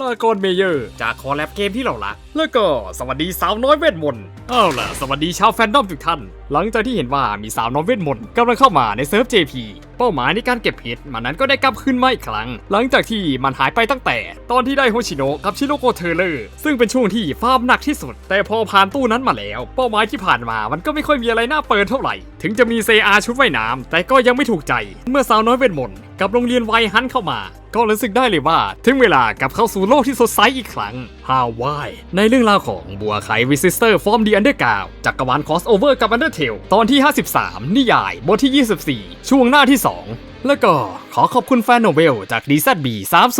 ลากอนเมเยอร์ จากคอแลบเกมที่เรารัก แล้วก็สวัสดีสาวน้อยเวทมนต์เอาล่ะ สวัสดีชาวแฟนดอมทุกท่าน หลังจากที่เห็นว่ามีสาวน้อยเวทมนต์กำลังเข้ามาในเซิร์ฟ JP เป้าหมายในการเก็บเพชรมันนั้นก็ได้กลับขึ้นมาอีกครั้ง หลังจากที่มันหายไปตั้งแต่ ตอนที่ได้โฮชิโนะกับชิโรโกเทเลอร์ซึ่งเป็นช่วงที่ฟาร์มหนักที่สุด แต่พอผ่านตู้นั้นมาแล้ว เป้าหมายที่ผ่านมามันก็ไม่ค่อยมีอะไรน่าเปิดเท่าไหร่ ถึงจะมีเซอาชุดว่ายน้ำแต่ก็ยังไม่ถูกใจเมื่อสาวน้อยเวทมนต์กับโรงเรียนไวฮันเข้ามา ก็รู้สึกได้เลยว่า ถึงเวลากับเข้าสู่โลกที่สดใสอีกครั้งฮาวายในเรื่องราวของบัวไขวิซิสเตอร์ฟอร์มดีอันเดอร์กาวจักรวาลคอสโอเวอร์กับอันเดอร์เทลตอนที่ 53 นิยายบทที่ 24 ช่วงหน้าที่2 แล้วก็ อขอบคุณแฟนโนเบลจาก DZB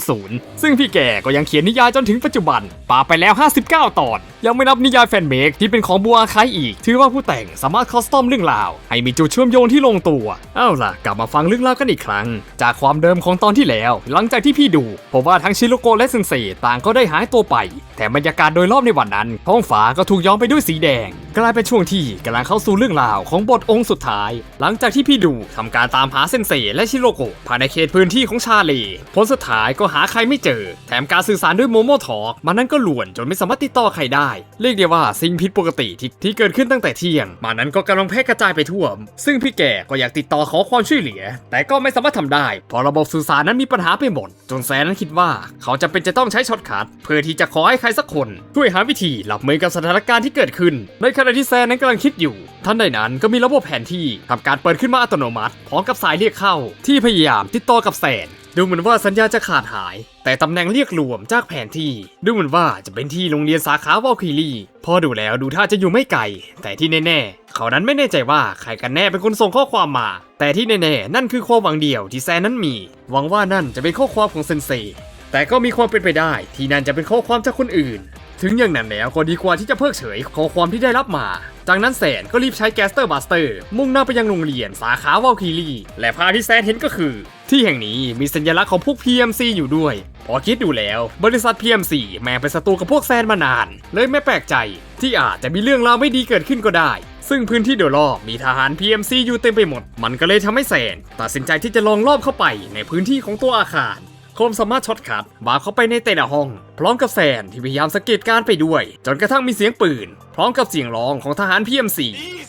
300 ซึ่งพี่แกก็ยังเขียนนิยายจนถึงปัจจุบันปาไปแล้ว 59 ตอน ยังไม่นับนิยายแฟนเมกที่เป็นของบัวไคอีก ถือว่าผู้แต่งสามารถคอสตอมเรื่องราว ให้มีจุดเชื่อมโยงที่ลงตัว เอาล่ะ กลับมาฟังเรื่องราวกันอีกครั้ง จากความเดิมของตอนที่แล้ว หลังจากที่พี่ดูผมว่าทั้งชิโรโกะและเซนเซต่างก็ได้หายตัวไป แต่บรรยากาศโดยรอบในวันนั้น ท้องฟ้าก็ถูกย้อมไปด้วยสีแดง กลายเป็นช่วงที่กำลังเข้าสู่เรื่องราวของบทองค์สุดท้าย หลังจากที่พี่ดูทำการตามหาเซนเซและชิโรโกะภายในเขตพื้นที่ของชาเลผลสุดท้ายก็หาใครไม่เจอ แถมการสื่อสารด้วยโมโมทอกมันนั้นก็หลวนจนไม่สามารถติดต่อใครได้ เรียกได้ว่าสิ่งผิดปกติที่ที่เกิดขึ้นตั้งแต่เที่ยงมันนั้นก็กำลังแพร่กระจายไปทั่ว ซึ่งพี่แก่ก็อยากติดต่อขอความช่วยเหลือ แต่ก็ไม่สามารถทำได้เพราะระบบสื่อสารนั้นมีปัญหาไปหมด จนแซนนั้นคิดว่า เขาจะเป็นจะต้องใช้ช็อตคัทเพื่อที่จะขอให้ใครสักคนช่วยหาวิธีรับมือกับสถานการณ์ที่เกิดขึ้น ในขณะที่แซนนั้นกำลังคิดอยู่ท่านใดนั้นก็มีระบบแผนที่ทำการเปิดขึ้นมาอัตโนมัติพร้อมกับสายเรียกเข้า ที่พยายามติดต่อกับแซนดูเหมือนว่าสัญญาจะขาดหาย แต่ตำแหน่งเรียกรวมจากแผนที่ ดูเหมือนว่าจะเป็นที่โรงเรียนสาขาวอลคิรีพอดูแล้วดูท่าจะอยู่ไม่ไกล แต่ที่แน่ๆ เขานั้นไม่แน่ใจว่าใครกันแน่เป็นคนส่งข้อความมา แต่ที่แน่ๆ นั่นคือความหวังเดียวที่แซนนั้นมี หวังว่านั่นจะเป็นข้อความของเซนเซแต่ก็มีความเป็นไปได้ที่นั่นจะเป็นข้อความจากคนอื่น ถึงอย่างนั้นแล้วก็ดีกว่าที่จะเพิกเฉยข้อความที่ได้รับมา จากนั้นแซนก็รีบใช้แกสเตอร์บัสเตอร์ มุ่งหน้าไปยังโรงเรียนสาขาวอลคีรีและภาพที่แซนเห็นก็คือ ที่แห่งนี้มีสัญลักษณ์ของพวก PMC อยู่ด้วย พอคิดดูแล้ว บริษัท PMC แม้เป็นศัตรูกับพวกแซนมานาน เลยไม่แปลกใจ ที่อาจจะมีเรื่องราวไม่ดีเกิดขึ้นก็ได้ ซึ่งพื้นที่โดยรอบมีทหาร PMC อยู่เต็มไปหมด มันก็เลยทำให้แซนตัดสินใจที่จะลองลอบเข้าไปในพื้นที่ของตัวอาคาร โคมสามารถช็อตคัดบาเข้าไปในแต่ละห้อง พร้อมกับแซนที่พยายามสังเกตการไปด้วย จนกระทั่งมีเสียงปืน พร้อมกับเสียงร้องของทหาร PMC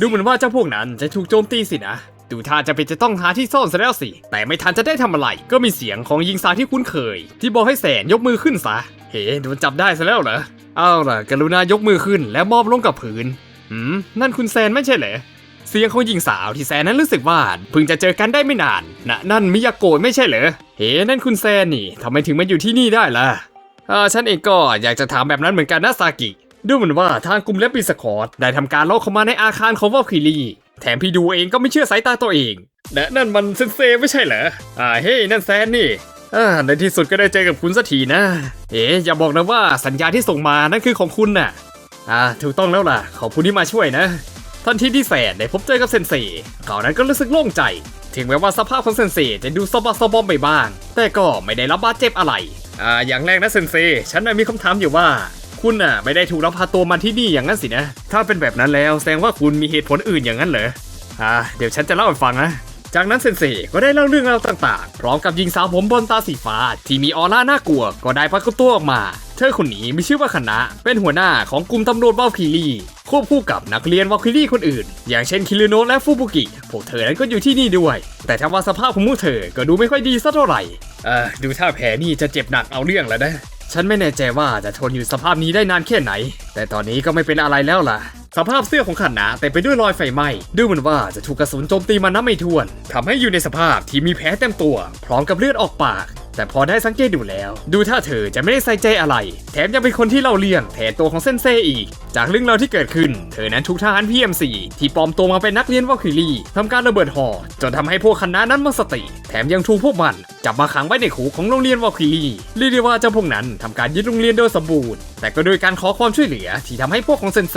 ดูเหมือนว่าเจ้าพวกนั้นจะถูกโจมตีสินะดูท่าจะเป็นจะต้องหาที่ซ่อนซะแล้วสิ แต่ไม่ทันจะได้ทำอะไร ก็มีเสียงของยิงสาที่คุ้นเคย ที่บอกให้แสนยกมือขึ้นซะ เฮ้โดนจับได้ซะแล้วเหรอ เอาล่ะ กรุณายกมือขึ้นแล้วมอบลงกับพื้น หืม นั่นคุณแซนไม่ใช่เหรอ เสียงของหญิงสาวที่แซนนั้นรู้สึกว่าเพิ่งจะเจอกันได้ไม่นานนะนั่นมิยาโกะไม่ใช่เหรอ เฮ้นั่นคุณแซนนี่ทำไมถึงมาอยู่ที่นี่ได้ล่ะอ่าฉันเองก็อยากจะถามแบบนั้นเหมือนกันนะซากิ ดูเหมือนว่าทางกลุ่มและปีสคอร์ตได้ทำการลอกเข้ามาในอาคารของวอลคิรีแถมพี่ดูเองก็ไม่เชื่อสายตาตัวเองและนั่นมันเซนเซไม่ใช่เหรอ อ่าเฮ้นั่นแซนนี่อ่าในที่สุดก็ได้เจอกับคุณสักทีนะ เอ๊ะอย่าบอกนะว่าสัญญาที่ส่งมานั่นคือของคุณน่ะ อ่าถูกต้องแล้วล่ะ ขอบคุณที่มาช่วยนะ ทันทีที่แสนได้พบเจอกับเซนเซเขานั้นก็รู้สึกโล่งใจ ถึงแม้ว่าสภาพของเซนเซจะดูสบักสบอมไปบ้าง แต่ก็ไม่ได้รับบาดเจ็บอะไร อ่า อย่างแรกนะเซนเซ ฉันมีคำถามอยู่ว่า คุณน่ะไม่ได้ถูกลักพาตัวมาที่นี่อย่างนั้นสินะ ถ้าเป็นแบบนั้นแล้วแสดงว่าคุณมีเหตุผลอื่นอย่างนั้นเหรอ อ่า เดี๋ยวฉันจะเล่าให้ฟังนะจากนั้นเซนเซก็ได้เล่าเรื่องราวต่างๆ พร้อมกับหญิงสาวผมบอลตาสีฟ้า ที่มีออร่าน่ากลัวก็ได้ปรากฏตัวออกมา เธอคนนี้มีชื่อว่าคณะ เป็นหัวหน้าของกลุ่มตำรวจวาคิรี ควบคู่กับนักเรียนวาลคิรีคนอื่น อย่างเช่นคิริโนะและฟูบุกิ พวกเธอนั้นก็อยู่ที่นี่ด้วย แต่ถ้าว่าสภาพของพวกเธอก็ดูไม่ค่อยดีสักเท่าไหร่เออดูท่าแผลนี่จะเจ็บหนักเอาเรื่องแล้วนะ ฉันไม่แน่ใจว่าจะทนอยู่สภาพนี้ได้นานแค่ไหน แต่ตอนนี้ก็ไม่เป็นอะไรแล้วล่ะ สภาพเสื้อของขันนะแต่ไปด้วยรอยไฟไหม้ดูเหมือนว่าจะถูกกระสุนโจมตีมานับไม่ถ้วนทำให้อยู่ในสภาพที่มีแผลเต็มตัว พร้อมกับเลือดออกปาก แต่พอได้สังเกตดูแล้ว ดูท่าเธอจะไม่ได้ใส่ใจอะไร แถมยังเป็นคนที่เล่าเรื่องแทนตัวของเซนเซอีก จากเรื่องราวที่เกิดขึ้น เธอนั้นถูกทหาร PMC ที่ปลอมตัวมาเป็นนักเรียนวอลคิรีทำการระเบิดหอจนทำให้พวกคณะนั้นหมดสติ แถมยังถูกพวกมันจับมาขังไว้ในคุกของโรงเรียนวอลคิรีเรียกได้ว่าเจ้าพวกนั้นทำการยึดโรงเรียนโดยสมบูรณ์แต่ก็โดยการขอความช่วยเหลือที่ทำให้พวกของเซนเซ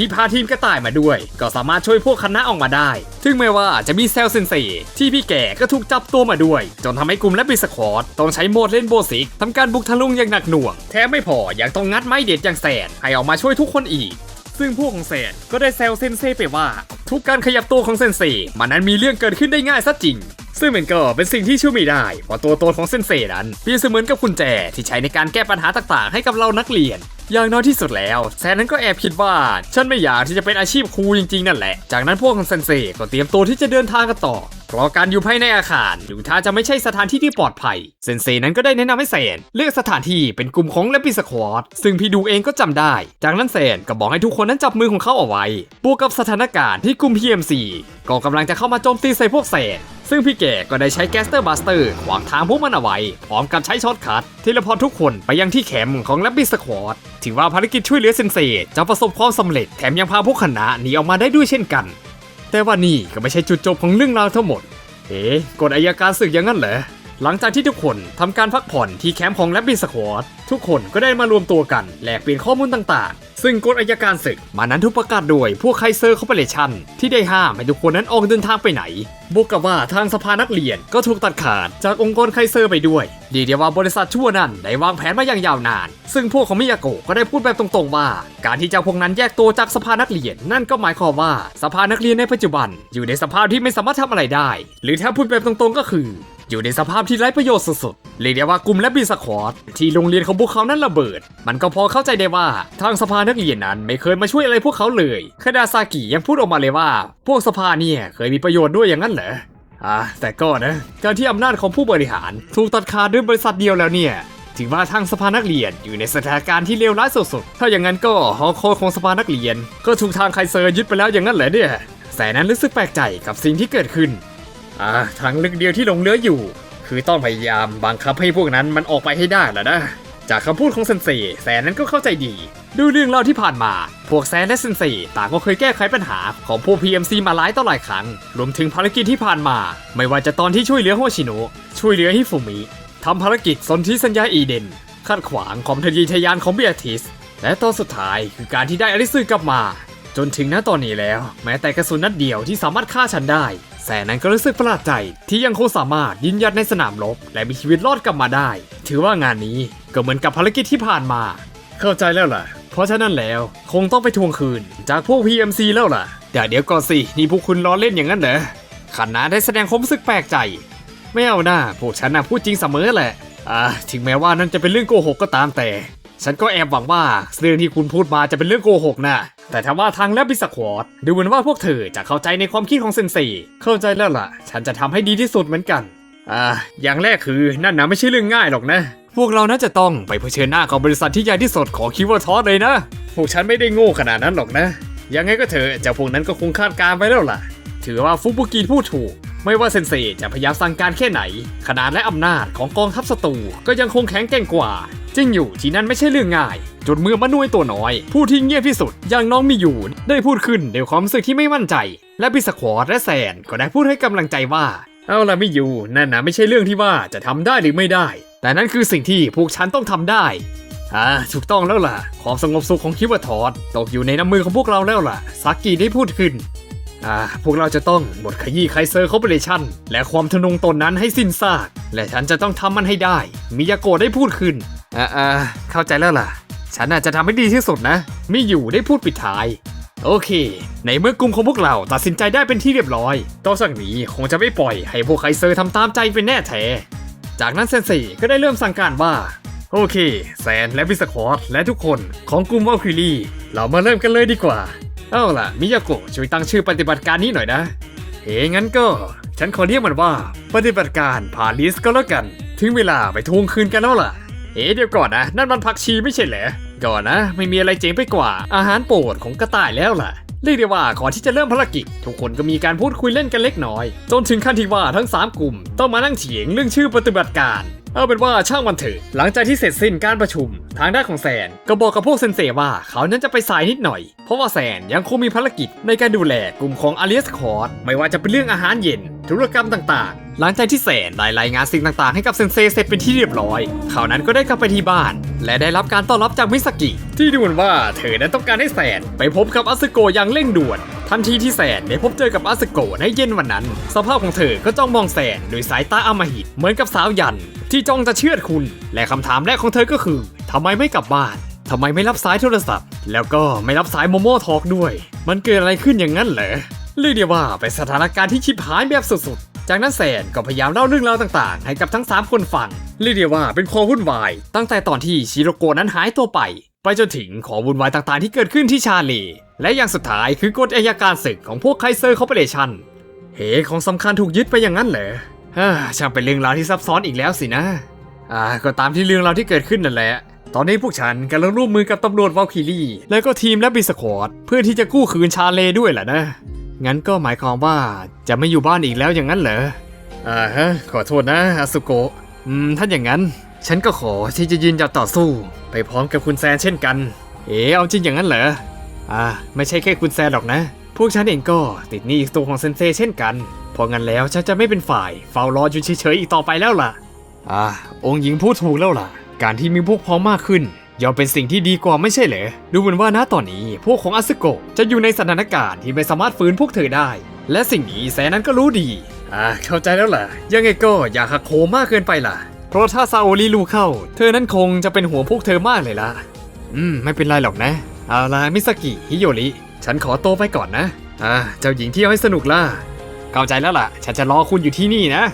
ที่พาทีมกระต่ายมาด้วย ก็สามารถช่วยพวกคณะออกมาได้ ถึงแม้ว่าจะมีเซลเซนเซที่พี่แก่ก็ถูกจับตัวมาด้วย จนทำให้กลุ่มและบิสควอตต้องใช้โหมดเล่นโบสิกทำการบุกทะลุงอย่างหนักหน่วง แถมไม่พอยังต้องงัดไม้เด็ดอย่างแสนให้ออกมาช่วยทุกคนอีกซึ่งพวกของแสนก็ได้แซวเซนเซไปว่า ทุกการขยับตัวของเซนเซมันนั้นมีเรื่องเกิดขึ้นได้ง่ายซะจริง ซึ่งมันก็เป็นสิ่งที่ช่วยไม่ได้เพราะตัวตนของเซนเซนั้นเปรียบเสมือนกับกุญแจที่ใช้ในการแก้ปัญหาต่างๆ ให้กับเรานักเรียน อย่างน้อยที่สุดแล้ว แซนนั้นก็แอบคิดว่า ฉันไม่อยากที่จะเป็นอาชีพครูจริงๆ นั่นแหละ จากนั้นพวกของเซนเซก็เตรียมตัวที่จะเดินทางกันต่อเพราะการอยู่ภายในอาคารดูท่าจะไม่ใช่สถานที่ที่ปลอดภัย เซนเซนั้นก็ได้แนะนำให้แซนเลือกสถานที่เป็นกลุ่มของเลปิสควอตซึ่งพี่ดูเองก็จำได้ จากนั้นแซนก็บอกให้ทุกคนนั้นจับมือของเขาเอาไว้บวกกับสถานการณ์ที่กลุ่ม PMC ก็กำลังจะเข้ามาโจมตีใส่พวกแซน ซึ่งพี่แก่ก็ได้ใช้แกสเตอร์บัสเตอร์ขวางทางพวกมันเอาไว้พร้อมกับใช้ช็อตคัทที่ละพอทุกคนไปยังที่แคมป์ของแลบบิสควอตถือว่าภารกิจช่วยเหลือเซนเซจะประสบความสำเร็จแถมยังพาพวกคณะหนีออกมาได้ด้วยเช่นกัน แต่ว่านี่ก็ไม่ใช่จุดจบของเรื่องราวทั้งหมด เอ๊ะกฎอายการศึกอย่างนั้นเหรอหลังจากที่ทุกคนทำการพักผ่อนที่แคมป์ของแลบบิสควอตทุกคนก็ได้มารวมตัวกันแลกเปลี่ยนข้อมูลต่างๆ ซึ่งกฎอายการศึก มานั้นทุกประกาศโดยพวกไคเซอร์คอร์ปอเรชั่นที่ได้ห้ามให้ทุกคนนั้นออกเดินทางไปไหน บวกกับว่าทางสภานักเรียนก็ถูกตัดขาดจากองค์กรไคเซอร์ไปด้วย ดีเดียวว่าบริษัทชั่วนั้นได้วางแผนมาอย่างยาวนาน ซึ่งพวกของมิยาโกะก็ได้พูดแบบตรงๆว่า การที่เจ้าพวกนั้นแยกตัวจากสภานักเรียน นั่นก็หมายความว่าสภานักเรียนในปัจจุบัน อยู่ในสภาพที่ไม่สามารถทำอะไรได้ หรือถ้าพูดแบบตรงๆก็คือ อยู่ในสภาพที่ไร้ประโยชน์สุดๆเรียกได้ว่ากลุ่มและบีสควอตที่โรงเรียนของพวกเขานั้นระเบิด มันก็พอเข้าใจได้ว่าทางสภานักเรียนนั้นไม่เคยมาช่วยอะไรพวกเขาเลยคาดาซากิยังพูดออกมาเลยว่า พวกสภาเนี่ยเคยมีประโยชน์ด้วยอย่างนั้นเหรออะแต่ก็นะการที่อำนาจของผู้บริหารถูกตัดขาดด้วยบริษัทเดียวแล้วเนี่ยถือว่าทางสภานักเรียนอยู่ในสถานการณ์ที่เลวร้ายสุดๆ ถ้าอย่างนั้นก็หอคอยของสภานักเรียน ก็ถูกทางไคเซอร์ยึดไปแล้วอย่างนั้นเหรอเนี่ยแต่นั้นรู้สึกแปลกใจกับสิ่งที่เกิดขึ้น อ่าทางเลือกเดียวที่หลงเหลืออยู่ คือต้องพยายามบังคับให้พวกนั้นมันออกไปให้ได้แล้วนะ จากคำพูดของเซนเซแสนนั้นก็เข้าใจดี ดูเรื่องเล่าที่ผ่านมา พวกแซนและเซนเซต่างก็เคยแก้ไขปัญหาของพวก PMC มาหลายต่อหลายครั้ง รวมถึงภารกิจที่ผ่านมา ไม่ว่าจะตอนที่ช่วยเหลือโฮชิโนะช่วยเหลือฮิฟุมิทำภารกิจสนธิสัญญาอีเดนขัดขวางความทะเยอทะยานของเบียทิส และตอนสุดท้ายคือการที่ได้อลิซึกลับมา จนถึงณตอนนี้แล้ว แม้แต่กระสุนนัดเดียวที่สามารถฆ่าฉันได้ แสนนั้นก็รู้สึกประหลาดใจที่ยังคงสามารถยืนหยัดในสนามรบ และมีชีวิตรอดกลับมาได้ ถือว่างานนี้ก็เหมือนกับภารกิจที่ผ่านมา เข้าใจแล้วล่ะ เพราะฉะนั้นแล้วคงต้องไปทวงคืน จากพวก PMC แล้วล่ะแต่เดี๋ยวก่อนสินี่พวกคุณล้อเล่นอย่างนั้นเหรอขณะได้แสดงความรู้สึกแปลกใจ ไม่เอาหน้าพวกฉันน่ะพูดจริงเสมอแหละอ่าถึงแม้ว่านั่นจะเป็นเรื่องโกหกก็ตามแต่ ฉันก็แอบหวังว่าเรื่องที่คุณพูดมาจะเป็นเรื่องโกหกนะ แต่ถ้าว่าทางแลบบิสควอตดูเหมือนว่าพวกเธอจะเข้าใจในความคิดของเซนเซเข้าใจแล้วล่ะ ฉันจะทำให้ดีที่สุดเหมือนกัน อ่า อย่างแรกคือนั่นนะไม่ใช่เรื่องง่ายหรอกนะ พวกเราน่าจะต้องไปเผชิญหน้ากับบริษัทที่ใหญ่ที่สุดของคิวทอสเลยนะ พวกฉันไม่ได้โง่ขนาดนั้นหรอกนะ ยังไงก็เถอะเจ้าพวกนั้นก็คงคาดการไว้แล้วล่ะ ถือว่าฟุบุกิพูดถูกไม่ว่าเซนเซจะพยายามสั่งการแค่ไหน ขนาดและอำนาจของกองทัพศัตรูก็ยังคงแข็งแกร่งกว่า จริงอยู่ที่นั่นไม่ใช่เรื่องง่าย จนเมื่อมนุษย์ตัวน้อย ผู้ที่เงียบที่สุดอย่างน้องมีอยู่ ได้พูดขึ้นด้วยความรู้สึกที่ไม่มั่นใจ และบิสควอตและแซนก็ได้พูดให้กำลังใจว่า เอาละไม่อยู่นั่นนะไม่ใช่เรื่องที่ว่าจะทำได้หรือไม่ได้ แต่นั่นคือสิ่งที่พวกฉันต้องทำได้อ่าถูกต้องแล้วล่ะ ความสงบสุขของคิวทอสตกอยู่ในน้ำมือของพวกเราแล้วล่ะซากิได้พูดขึ้นอ่าพวกเราจะต้องบดขยี้ไคเซอร์คอร์ปอเรชั่นและความทะนงตนนั้นให้สิ้นซาก และฉันจะต้องทำมันให้ได้ มิยาโกะได้พูดขึ้น อ่าอ่าเข้าใจแล้วล่ะ ฉันอาจจะทำให้ดีที่สุดนะ ไมิอยู่ได้พูดปิดท้าย โอเค ในเมื่อกลุ่มของพวกเราตัดสินใจได้เป็นที่เรียบร้อย ต่อจากนี้คงจะไม่ปล่อยให้พวกไคเซอร์ทำตามใจเป็นแน่แท้ จากนั้นเซนเซก็ได้เริ่มสั่งการว่า โอเค แซนและบิสคอตและทุกคนของกลุ่มวอลคิลี่ เรามาเริ่มกันเลยดีกว่า เอาล่ะมิยาโกะช่วยตั้งชื่อปฏิบัติการนี้หน่อยนะเฮ้งั้นก็ ฉันขอเรียกมันว่า ปฏิบัติการพาลิสก็แล้วกัน ถึงเวลาไปทวงคืนกันแล้วล่ะ เฮ้เดี๋ยวก่อนนะ นั่นมันผักชีไม่ใช่เหรอก่อนนะ ไม่มีอะไรเจ๋งไปกว่า อาหารโปรดของกระต่ายแล้วล่ะเรียกได้ว่าก่อนที่จะเริ่มภารกิจ ทุกคนก็มีการพูดคุยเล่นกันเล็กน้อย จนถึงขั้นที่ว่าทั้ง 3 กลุ่ม ต้องมานั่งเถียงเรื่องชื่อปฏิบัติการ เอาเป็นว่าช่างมันเถอะหลังจากที่เสร็จสิ้นการประชุม ทางด้านของแซนก็บอกกับพวกเซนเซว่าเขานั้นจะไปสายนิดหน่อย เพราะว่าแซนยังคงมีภารกิจในการดูแลกลุ่มของอาริสคอร์ดไม่ว่าจะเป็นเรื่องอาหารเย็น ธุรกรรมต่างๆ หลังจากที่แซนได้รายงานสิ่งต่างๆ ให้กับเซนเซเสร็จเป็นที่เรียบร้อย เขานั้นก็ได้กลับไปที่บ้าน และได้รับการต้อนรับจากมิสกิ ที่ดูเหมือนว่าเธอนั้นต้องการให้แซนไปพบกับอาซึโกอย่างเร่งด่วนทันทีที่แซนได้พบเจอกับอาซึโกในเย็นวันนั้น สภาพของเธอก็จ้องมองแซนด้วยสายตาอำมหิตเหมือนกับสาวยัน ที่จ้องจะเชือดคุณ และคำถามแรกของเธอก็คือทำไมไม่กลับบ้านทำไมไม่รับสายโทรศัพท์ แล้วก็ไม่รับสายโมโม่ทอกด้วย มันเกิดอะไรขึ้นอย่างนั้นเหรอเรียกได้ว่าเป็นสถานการณ์ที่ชิบหายแบบสุดๆ จากนั้นแซนก็พยายามเล่าเรื่องราวต่างๆ ให้กับทั้ง 3 คนฟังเรียกได้ว่าเป็นความวุ่นวาย ตั้งแต่ตอนที่ชิโรโกนั้นหายตัวไป ไปจนถึงของวุ่นวายต่างๆ ที่เกิดขึ้นที่ชาเลและอย่างสุดท้ายคือกฎอัยการศึกของพวกไคเซอร์คอร์ปอเรชั่นเหของสำคัญถูกยึดไปอย่างนั้นเหรอ ฮ่าช่างเป็นเรื่องราวที่ซับซ้อนอีกแล้วสินะ อ่า ก็ตามที่เรื่องราวที่เกิดขึ้นนั่นแหละ ตอนนี้พวกฉันกำลังร่วมมือกับตำรวจวอลคิรี่ และก็ทีมและบิสควอตเพื่อที่จะกู้คืนชาเลด้วยแหละนะ งั้นก็หมายความว่าจะไม่อยู่บ้านอีกแล้วอย่างนั้นเหรอ อ่าฮะ ขอโทษนะอาสุโกะ อืม ถ้าอย่างนั้น ฉันก็ขอที่จะยืนหยัดต่อสู้ ไปพร้อมกับคุณแซนเช่นกัน เอ๋เอาจริงอย่างนั้นเหรอ อ่า ไม่ใช่แค่คุณแซนหรอกนะ พวกฉันเองก็ติดหนี้ตัวของเซนเซเช่นกัน เพราะงั้นแล้วฉันจะไม่เป็นฝ่ายเฝ้ารออยู่เฉยๆอีกต่อไปแล้วล่ะ อ่า องค์หญิงพูดถูกแล้วล่ะ การที่มีพวกพ้องมากขึ้นย่อมเป็นสิ่งที่ดีกว่าไม่ใช่เหรอ ดูเหมือนว่าณตอนนี้พวกของอาซึโกะจะอยู่ในสถานการณ์ที่ไม่สามารถฟื้นพวกเธอได้ และสิ่งนี้แสนนั้นก็รู้ดี อ่า เข้าใจแล้วล่ะ ยังไงก็อย่าหักโหมมากเกินไปล่ะ เพราะถ้าซาโอริรู้เข้า เธอนั้นคงจะเป็นห่วงพวกเธอมากเลยล่ะ อืม ไม่เป็นไรหรอกนะ เอาล่ะมิสกิ ฮิโยริ ฉันขอโตไปก่อนนะ อ่า เจ้าหญิงเที่ยวให้สนุกล่ะ เข้าใจแล้วล่ะ ฉันจะรอคุณอยู่ที่นี่นะ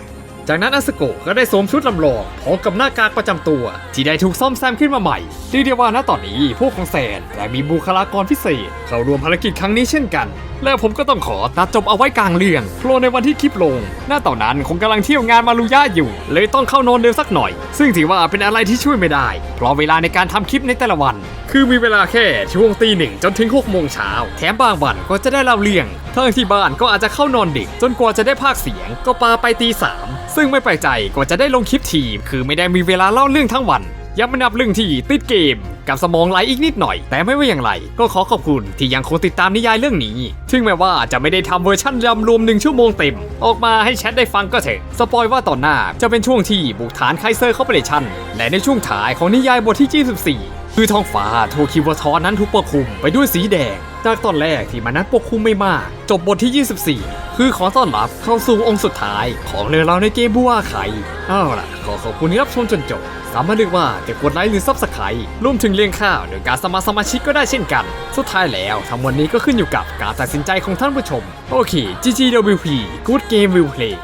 จากนั้นอาสโกะก็ได้สวมชุดลำลองพร้อมกับหน้ากากประจำตัว ที่ได้ถูกซ่อมแซมขึ้นมาใหม่เรียกได้ว่าณตอนนี้พวกของแซนและมีบุคลากรพิเศษ เข้าร่วมภารกิจครั้งนี้เช่นกันและผมก็ต้องขอตัดจบเอาไว้กลางเรื่องโปรในวันที่คลิปลง หน้าตอนนั้นคงกำลังเที่ยวงานมารุยะอยู่ เลยต้องเข้านอนเร็วสักหน่อย ซึ่งถือว่าเป็นอะไรที่ช่วยไม่ได้ เพราะเวลาในการทำคลิปในแต่ละวัน คือมีเวลาแค่ช่วงตีหนึ่งจนถึง6โมงเช้าแถมบางวันก็จะได้เล่าเรื่องทั้งที่บ้านก็อาจจะเข้านอนดึกจนกว่าจะได้พากย์เสียงก็ปาไปตีสามซึ่งไม่แปลกใจกว่าจะได้ลงคลิปทีม คือไม่ได้มีเวลาเล่าเรื่องทั้งวัน ยังไม่นับเรื่องที่ติดเกมกับสมองไหลอีกนิดหน่อย แต่ไม่ว่าอย่างไร ก็ขอขอบคุณที่ยังคงติดตามนิยายเรื่องนี้ ถึงแม้ว่าจะไม่ได้ทำเวอร์ชั่นยำรวมหนึ่งชั่วโมงเต็ม ออกมาให้แชทได้ฟังก็เถอะ สปอยว่าตอนหน้าจะเป็นช่วงที่บุกฐานไคเซอร์คอร์ปอเรชั่น และในช่วงท้ายของนิยายบทที่ 24 คือท้องฟ้าโทคิวทอนั้นถูกปกคลุมไปด้วยสีแดง จากตอนแรกที่มันนั้นปกคลุมไม่มาก จบบทที่ 24 คือขอต้อนรับเข้าสู่องค์สุดท้าย ของเรื่องราวในเกมบัวไข่เอาล่ะ ขอขอบคุณที่รับชมจนจบ สามารถเลือกว่าจะกดไลค์หรือซับสไครต์รวมถึงเลี้ยงข้าวโดยการสมัครสมาชิกก็ได้เช่นกัน สุดท้ายแล้วทั้งหมดนี้ก็ขึ้นอยู่กับการตัดสินใจของท่านผู้ชม โอเค GGWP Good Game Will Play